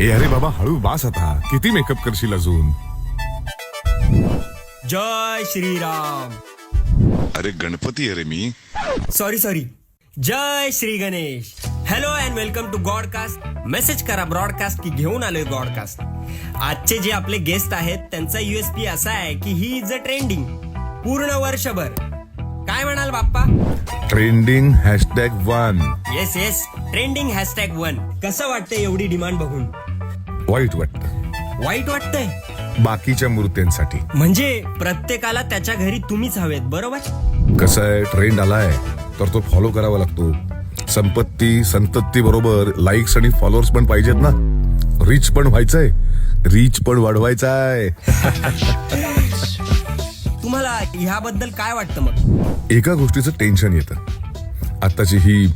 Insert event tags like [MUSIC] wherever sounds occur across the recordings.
ए अरे बाबा हळू बास आता. किती मेकअप करशील अजून? जय श्रीराम. अरे गणपती आहे रे मी. Sorry sorry Jai Shri Ganesh. Hello and welcome to Godcast message करा ब्रॉडकास्ट की घेऊन आलोय गॉडकास्ट आजचे जे आपले गेस्ट आहेत त्यांचा युएसपी असा आहे की ही इज अ ट्रेंडिंग पूर्ण वर्षभर. काय म्हणाल Bappa? Trending hashtag one yes yes trending hashtag one कसं वाटतंय एवढी डिमांड बघून? वाईट वाटत. वाईट वाटतंय. बाकीच्या मूर्त्यांसाठी म्हणजे प्रत्येकाला त्याच्या घरी तुम्हीच हवेत बरोबर? कसं आहे ट्रेंड आलाय तर तो फॉलो करावा लागतो. संपत्ती संतत्ती बरोबर लाईक्स आणि फॉलोअर्स पण पाहिजेत ना. रिच पण व्हायचंय रीच पण वाढवायचाय. [LAUGHS] तुम्हाला ह्याबद्दल काय वाटतं मग? एका गोष्टीचं टेन्शन येतं. आताची ही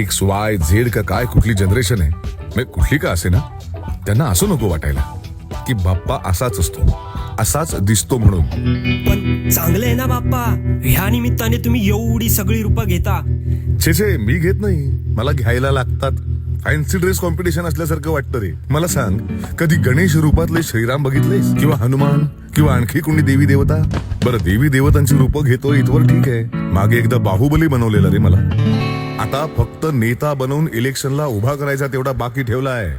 एक्स वाय झेड का काय कुठली जनरेशन आहे? म्हणजे कुठली का असे ना? त्यांना असं नको वाटायला की बाप्पा असाच असतो असाच दिसतो म्हणून. पण चांगलं आहे ना बाप्पा? ह्या निमित्ताने तुम्ही एवढी सगळी रूपं घेता. छे छे मी घेत नाही. मला घ्यायला लागतात. फॅन्सी ड्रेस कॉम्पिटिशन असल्यासारखं वाटतं रे. मला सांग कधी गणेश रूपातले श्रीराम बघितलेस? किंवा हनुमान? किंवा आणखी कोणी देवी देवता? बरं देवी देवतांची रूपं घेतो इथवर ठीक आहे. मागे एकदा बाहुबली बनवलेला रे मला. आता फक्त नेता बनवून इलेक्शनला उभा करायचा तेवढा बाकी ठेवलाय